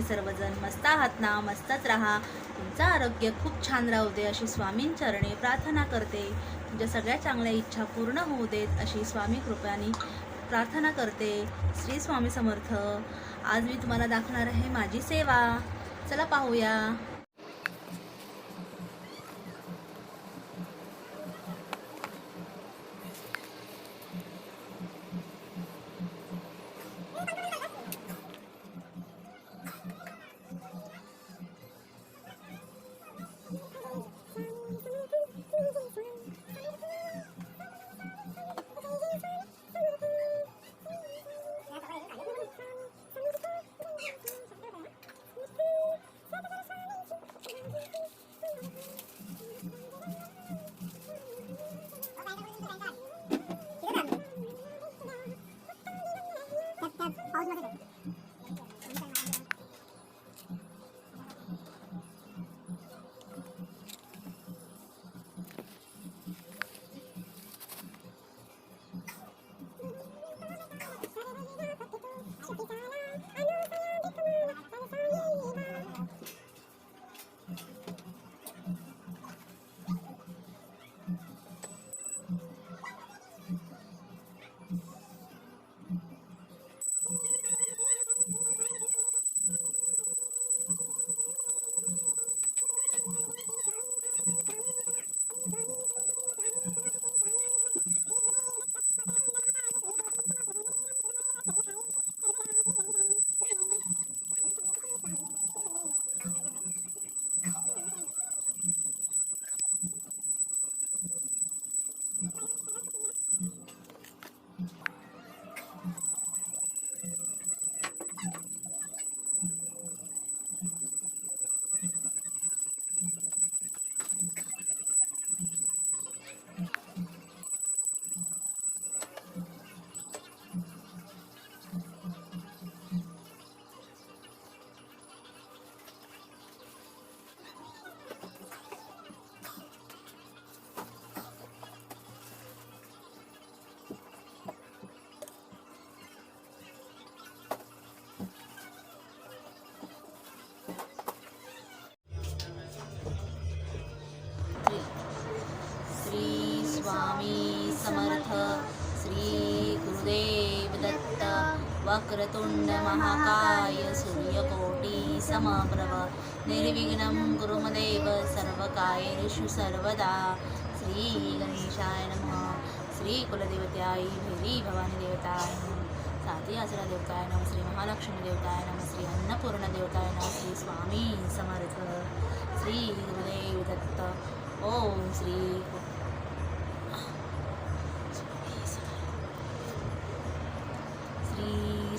तुम्ही सर्वजण मस्त आहात ना? मस्तच राहा. तुमचं आरोग्य खूप छान राहू दे अशी स्वामींचरणी प्रार्थना करते. तुमच्या सगळ्या चांगल्या इच्छा पूर्ण होऊ देत अशी स्वामी कृपाने प्रार्थना करते. श्री स्वामी समर्थ. आज मी तुम्हाला दाखवणार आहे माझी सेवा. चला पाहूया. 两只好巾的这个。महाकाय सूर्यकोटी समप्रभ निर्विघ्नं गुरुमदेव सर्वकायेषु सर्वदा श्री गणेशाय नमः। श्री कुलदेवत्याय भैरी भवानी देवताय नमः। साती आसरा देवताय नम। श्री महालक्ष्मी देवताय नम। श्री अन्नपूर्ण देवताय नम। श्री स्वामी समर्थ श्री गुरुदेव दत्त ओम श्री श्री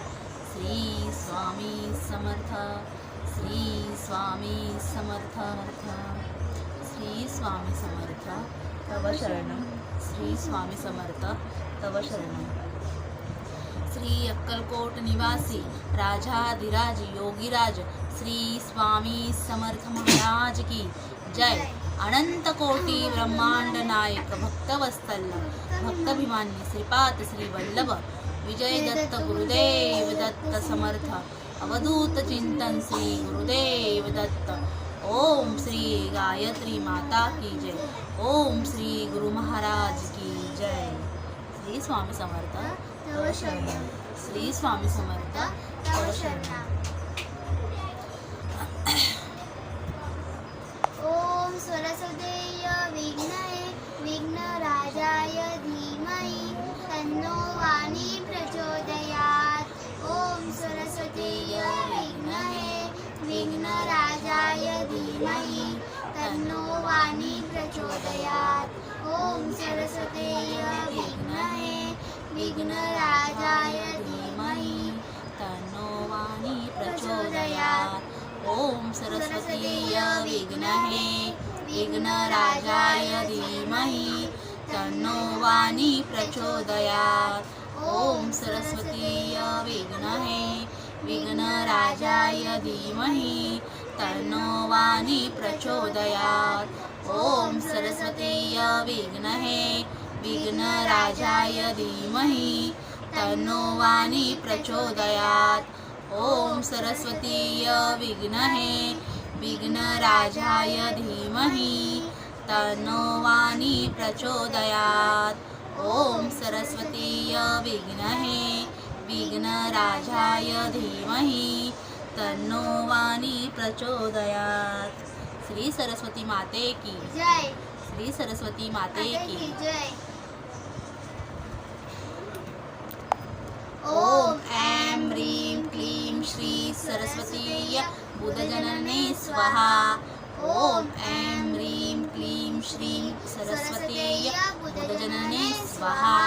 श्री स्वामी समर्थ श्री स्वामी समर्थ श्री स्वामी समर्थ तव शरणं श्री स्वामी समर्थ तव शरणं। श्री अक्कलकोट निवासी राजाधिराज योगीराज श्री स्वामी समर्थ महाराज की जय। अनंत कोटी ब्रह्मांड नायक भक्तवस्तल भक्तभिमानी श्रीपाद श्री वल्लभ विजय दत्त गुरुदेव दत्त समर्थ। अवधूत चिंतन श्री गुरुदेव दत्त। ओम श्री गायत्री माता की जय। ओम श्री गुरु महाराज की जय। श्री स्वामी समर्थ। श्री स्वामी समर्थ। विघ्नराजाय धीमहि तन्नो वाणी प्रचोदयात्। ॐ सरस्वतीय विघ्नहे विघ्नराजाय धीमहि तन्नो वाणी प्रचोदयात्। ॐ सरस्वतीय विघ्नहे विघ्नराजाय धीमहि तन्नो वाणी प्रचोदयात्। ॐ सरस्वतीय विघ्नहे विघ्नराजाय धीमहि तन्नो वाणी प्रचोदयात्। ॐ सरस्वतीय विघ्नहे विघ्नराजाय धीमहि तन्नो वाणी प्रचोदयात्। ॐ सरस्वतीय विघ्नहे विघ्नराजाय धीमहि तन्नो वाणी प्रचोदयात्। ॐ सरस्वतीय विघ्नहे विघ्नराजाय धीमहि तन्नो वाणी प्रचोदयात्। श्री सरस्वती माते की। जय। श्री सरस्वती माते की जय। ॐ ऐं ह्रीं क्लीं श्री सरस्वतीय बुधजनने स्वाहा। ॐ ऐं ह्रीं क्लीं श्रीं सरस्वतीय बुधजनने स्वाहा।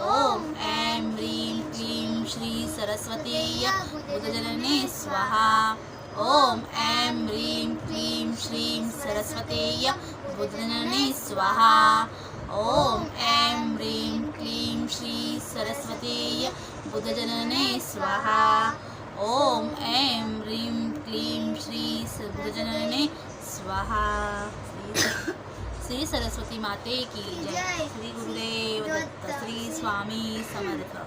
ॐ ऐं ह्रीं सरस्वतीय बुधजनने स्वाहा। ॐ ऐं ह्रीं क्लीं श्रीं सरस्वतीय बुधजनने स्वाहा। ॐ ऐं ह्रीं क्लीं श्री सरस्वतीय बुधजनने स्वाहा। ॐ ऐं ह्रीं क्लीं श्री बुधजनने स्वाहा। श्री- सरस्वती माते की जय जय. श्री गुरुदेव दत्त श्री स्वामी समर्थ।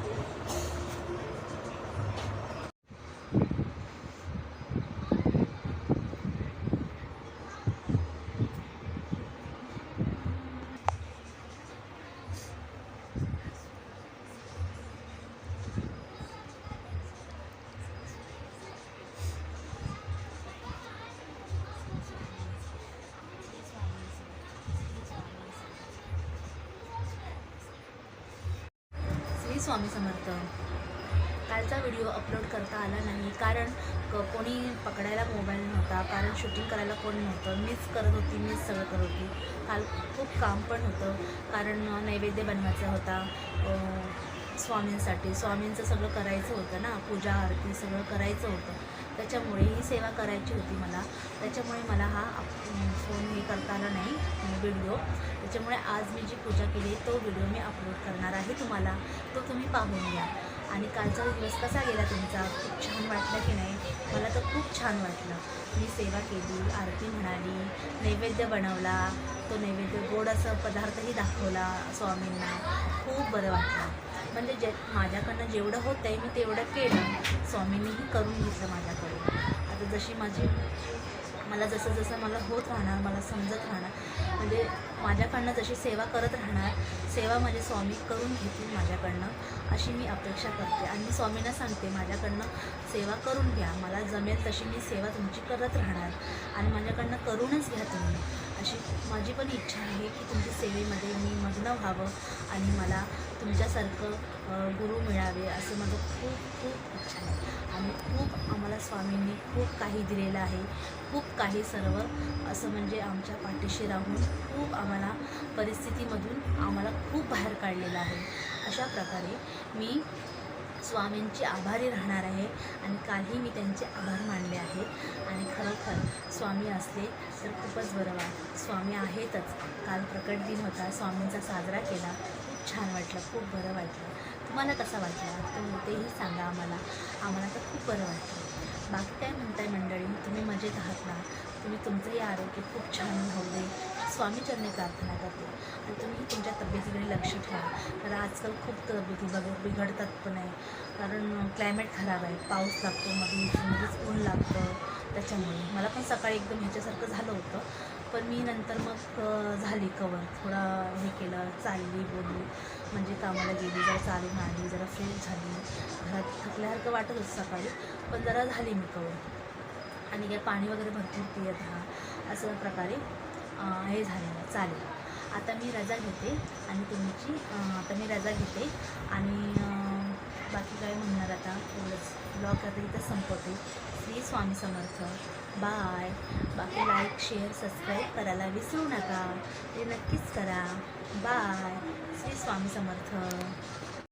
स्वामी समर्थ. कालचा व्हिडिओ अपलोड करता आला नाही कारण क- कोणी पकडायला मोबाईल नव्हता कारण शूटिंग करायला कोण नव्हतं. मीच करत होती मीच सगळं करत होती. काल खूप काम पण होतं कारण नैवेद्य बनवायचा होता. स्वामींसाठी. स्वामींचं सगळं करायचं होतं ना पूजा आरती सगळं करायचं होतं. त्याच्यामुळे ही सेवा करायची होती मला. त्याच्यामुळे मला हा फोन हे करता आला नाही व्हिडिओ त्याच्यामुळे आज मी जी पूजा केली तो व्हिडिओ मी अपलोड करणार आहे तुम्हाला. तो तुम्ही पाहून घ्या. आणि कालचा दिवस कसा गेला तुमचा? खूप छान वाटलं की नाही? मला तर खूप छान वाटलं. मी सेवा केली आरती म्हणाली नैवेद्य बनवला. तो नैवेद्य गोड असं पदार्थही दाखवला स्वामींना. खूप बरं वाटलं. म्हणजे जे माझ्याकडनं जेवढं होतं आहे मी तेवढं केलं. स्वामींनीही करून घेतलं माझ्याकडून. आता जशी माझी मला जसं जसं मला होत राहणार मला समजत राहणार म्हणजे माझ्याकडनं जशी सेवा करत राहणार सेवा माझे स्वामी करून घेतील माझ्याकडनं अशी मी अपेक्षा करते. आणि मी स्वामींना सांगते माझ्याकडनं सेवा करून घ्या. मला जमेल तशी मी सेवा तुमची करत राहणार. आणि माझ्याकडनं करूनच घ्या तुम्ही. अशी माझी पण इच्छा आहे की तुमच्या सेवेमध्ये मी मग्न व्हावं आणि मला तुमच्यासारखं गुरु मिळावे असं माझं खूप खूप इच्छा आहे. आणि खूप आम्हाला स्वामींनी खूप काही दिलेलं आहे. खूप काही सर्व असं म्हणजे आमच्या पाठीशी राहून खूप आम्हाला परिस्थितीमधून आम्हाला खूप बाहेर काढलेलं आहे. अशा प्रकारे मी स्वामींची आभारी राहणार आहे आणि कालही मी त्यांचे आभार मानले आहे आणि खरोखर स्वामी असले तर खूपच बरं वाट. स्वामी आहेतच. काल प्रकट दिन होता. स्वामींचा साजरा केला. खूप छान वाटलं. खूप बरं वाटलं. तुम्हाला कसा वाटला? तर तेही सांगा आम्हाला. आम्हाला तर खूप बरं वाटलं. बाकी काय म्हणताय मंडळी? तुम्ही मजेत आहात ना? तुम्ही तुमचंही आरोग्य खूप छान होऊ दे. स्वामीचरणी प्रार्थना करते. आणि तुम्ही तुमच्या तब्येतीकडे लक्ष ठेवा. कारण आजकाल खूप तब्येती बघ बिघडतात पण आहे. कारण क्लायमेट खराब आहे. पाऊस लागतो मध्येच मध्येच ऊन लागतं. त्याच्यामुळे. मला पण सकाळी एकदम ह्याच्यासारखं झालं होतं. पण मी नंतर मग झाली कवर थोडा हे केलं चालली बोलली. म्हणजे कामाला गेली जरा चालून आली जरा फ्रेश झाली. घरात थकल्यासारखं वाटत होतं सकाळी. पण जरा झाली मी कवर आणि काय पाणी वगैरे भरपूर पियत हा असं प्रकारे हे झालेलं चालेल. आता मी रजा घेते आणि तुमची आता मी रजा घेते आणि बाकी काय म्हणणार आता? एवढंच. ब्लॉग आता इथं संपवते. श्री स्वामी समर्थ. बाय. बाकी लाईक शेअर सबस्क्राईब करायला विसरू नका. ते नक्कीच करा. बाय. श्री स्वामी समर्थ.